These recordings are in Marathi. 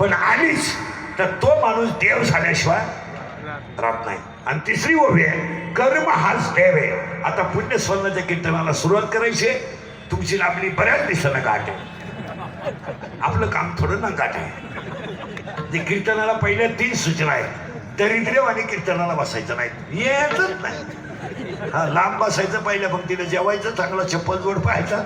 पण आलीच तर तो माणूस देव झाल्याशिवाय राहत नाही. आणि तिसरी ओवी आहे कर्म हाच देव आहे. आता पुण्य स्वर्णाच्या कीर्तनाला सुरुवात करायची आहे. तुमची आपली बऱ्याच दिवसानं गाठ आहे. आपलं काम थोडं ना गाठ आहे. ते कीर्तनाला पहिल्या तीन सूचना आहेत. दरिद्रेव आणि कीर्तनाला बसायचं नाही. येतच नाही. हा लांब बसायचं पहिल्या भक्तीला जेवायचं चांगला चप्पल जोड पाहायचा.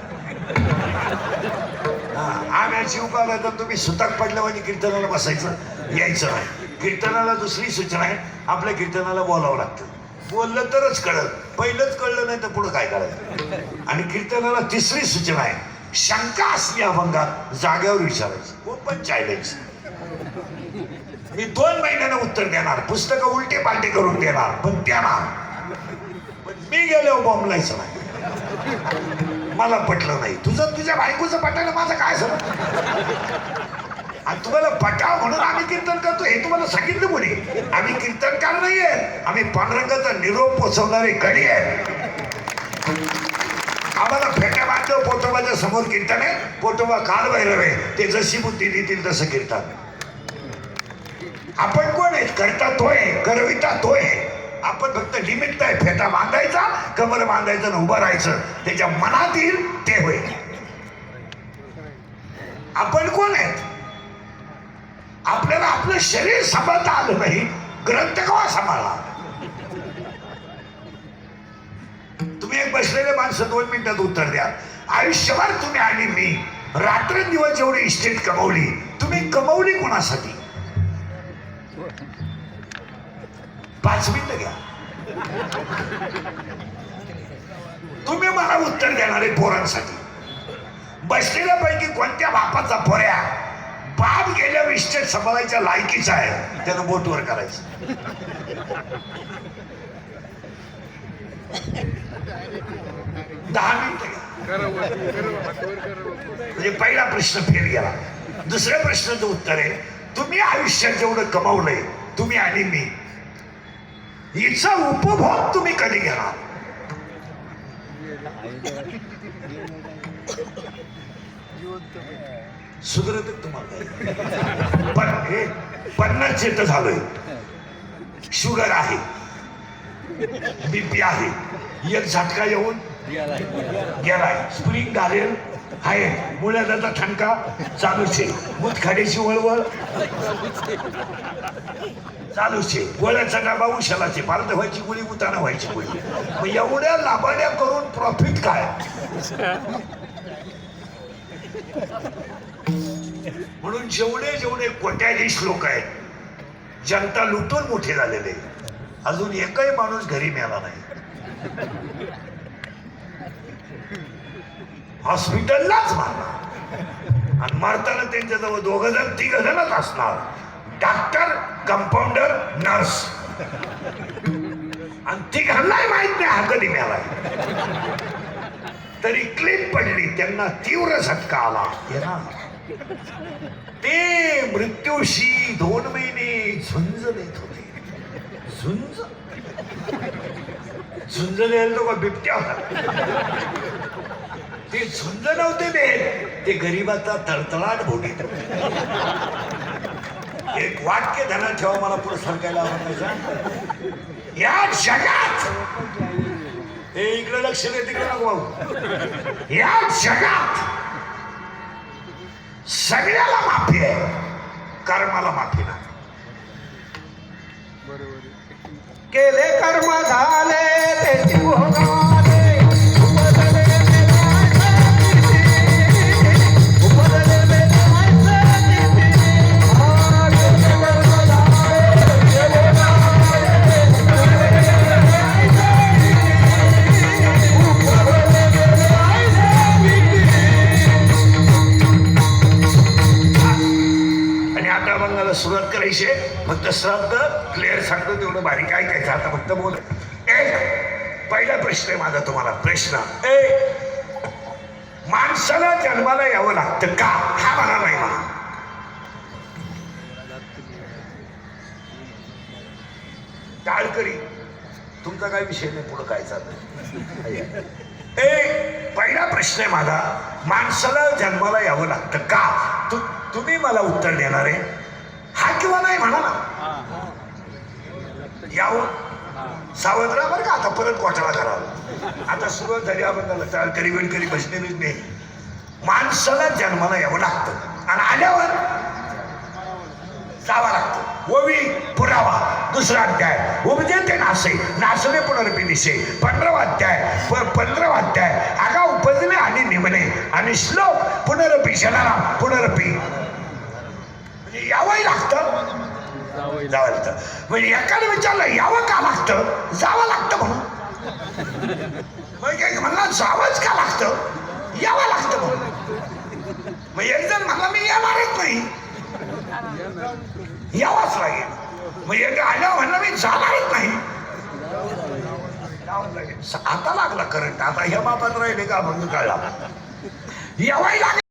आम्ही आम्याची उकाला तर तुम्ही सुताक पडल्यावर म्हणजे कीर्तनाला बसायचं यायचं नाही. कीर्तनाला दुसरी सूचना आहे आपल्या कीर्तनाला बोलावं लागतं. बोललं तरच कळत पहिलंच कळलं नाही तर पुढं काय करायचं? आणि कीर्तनाला तिसरी सूचना आहे शंका असली अभंगात जाग्यावर विचारायचं ओपन चॅलेंज मी दोन महिन्यानं उत्तर देणार पुस्तकं उलटे पालटे करून देणार पण देणार. पण मी गेलो बॉम्बलायचं नाही. मला पटलं नाही. तुझं तुझ्या बायकोचं पटायला माझं काय समज आणि तुम्हाला पटाव म्हणून आम्ही कीर्तन करतो हे तुम्हाला सांगितलं कोणी? आम्ही कीर्तनकार नाही आहे आम्ही पांडुरंगाचा निरोप पोचवणारे गडी आहे आम्हाला फेट्या बांधव पोटोबाच्या समोर कीर्तन आहे पोटोबा काल भैरव आहे. ते जशी बुद्धी देतील तसं कीर्तन. आपण कोण आहे करता तोय करविता तोय आपण फक्त निमित्त आहे फेटा बांधायचा कमर बांधायचं आणि उभं राहायचं. त्याच्या मनात येईल ते होईल. आपण कोण आहेत? आपल्याला आपलं शरीर सांभाळता आलं नाही. ग्रंथ कवा सांभाळला? तुम्ही एक बसलेले माणसं दोन मिनिटात उत्तर द्या. आयुष्यभर तुम्ही आणि मी रात्रंदिवस जेवढी इस्टेट कमवली तुम्ही कमवली कोणासाठी? पाच मिनिट घ्या. तुम्ही मला उत्तर देणारे पोरांसाठी. बसलेल्यापैकी कोणत्या बापाचा पोऱ्या? बाप गेल्या इस्टेट सांभाळायच्या लायकीचा आहे. त्यानं बोटवर करायचं. दहा मिनिटं म्हणजे पहिला प्रश्न फेल गेला. दुसऱ्या प्रश्नाचं उत्तर आहे तुम्ही आयुष्यात जेवढं कमावलंय तुम्ही आणि मी हिचा उपभोग तुम्ही कधी घ्या? सुधरत तुम्हाला. पण हे पन्नास येत झालोय. शुगर आहे. बीपी आहे. एक झटका येऊन गेलाय. स्प्रिंग घालेल आहे मुळ्याचा ठणका चालूच आहे. मुतखड्याची वळवळ. चालूचे आहे. गोळ्याचा डबा उशालाचे भारत व्हायची गोळी उताना व्हायची गोळी. मग एवढ्या लाभाड्या करून प्रॉफिट काय? म्हणून जेवढे जेवढे कोट्याधीश लोक आहेत जनता लुटून मोठे झालेले अजून एकही माणूस घरी मिळाला नाही. हॉस्पिटललाच मारणार आणि मारताना त्यांच्याजवळ दोघ जण तिघ जणच असणार. डॉक्टर कंपाऊंडर नर्स आणि तिघांनाही माहीत नाही हा कधी मिळालाय तरी क्लिप पडली त्यांना तीव्र झटका आला. ते मृत्यूशी दोन महिने झुंज देत होते. झुंज? झुंज द्यायला तो का बिबट्या होता ते झुंज नव्हते देत. ते गरीबाचा तळतळाट भोगीत. होते. एक वाक्य ध्यानात ठेवा मला पुढे सरकायला आवडायचं. या जगात! हे इकडे लक्ष दे तिकडे नको भाऊ या जगात सगळ्याला माफी आहे कर्माला माफी नाही. केले कर्म झाले सुरुवात करायची आहे. फक्त श्राद्ध क्लिअर सांगतो तेवढं बारीक काय आता फक्त बोल. एक पहिला प्रश्न आहे माझा तुम्हाला. प्रश्न. ए माणसाला जन्माला यावं लागतं का? हा मला नाही मला टाळकरी तुमचा काय विषय नाही? पुढं काय चाललं ए पहिला प्रश्न आहे माझा. माणसाला जन्माला यावं लागतं का? तू तुम्ही मला उत्तर देणार आहे. हा किंवा नाही म्हणा ना. यावं. सावध राहा बरं का आता परत घोटाळा करावा? आता सुरुवात झाली आपण करी वेळ करी बसलेलीच नाही माणसाला जन्माला यावं लागतं. आणि आल्यावर जावं लागतं. ओवी पुरावा दुसरा अध्याय. उपजे ते नासे नासणे पुनरपी दिसे पंधरावा अध्याय पंधरावा अध्याय. आगा उपजले आणि निमणे आणि श्लोक पुनरपी शनाला पुनरपी. यावंही लागतं. जावं लागतं. म्हणजे एकाने विचारलं यावं का लागतं? जावं लागतं म्हणून. मग म्हणला जावंच का लागतं? यावं लागतं म्हणून. मग एक जण म्हणला मी येणारच नाही. यावाच लागेल. मग एक आल्यावर म्हणलं मी जाणारच नाही. आता लागला करंट आता ह्या बापात राहिले का? म्हणून कळला यावाही लागेल.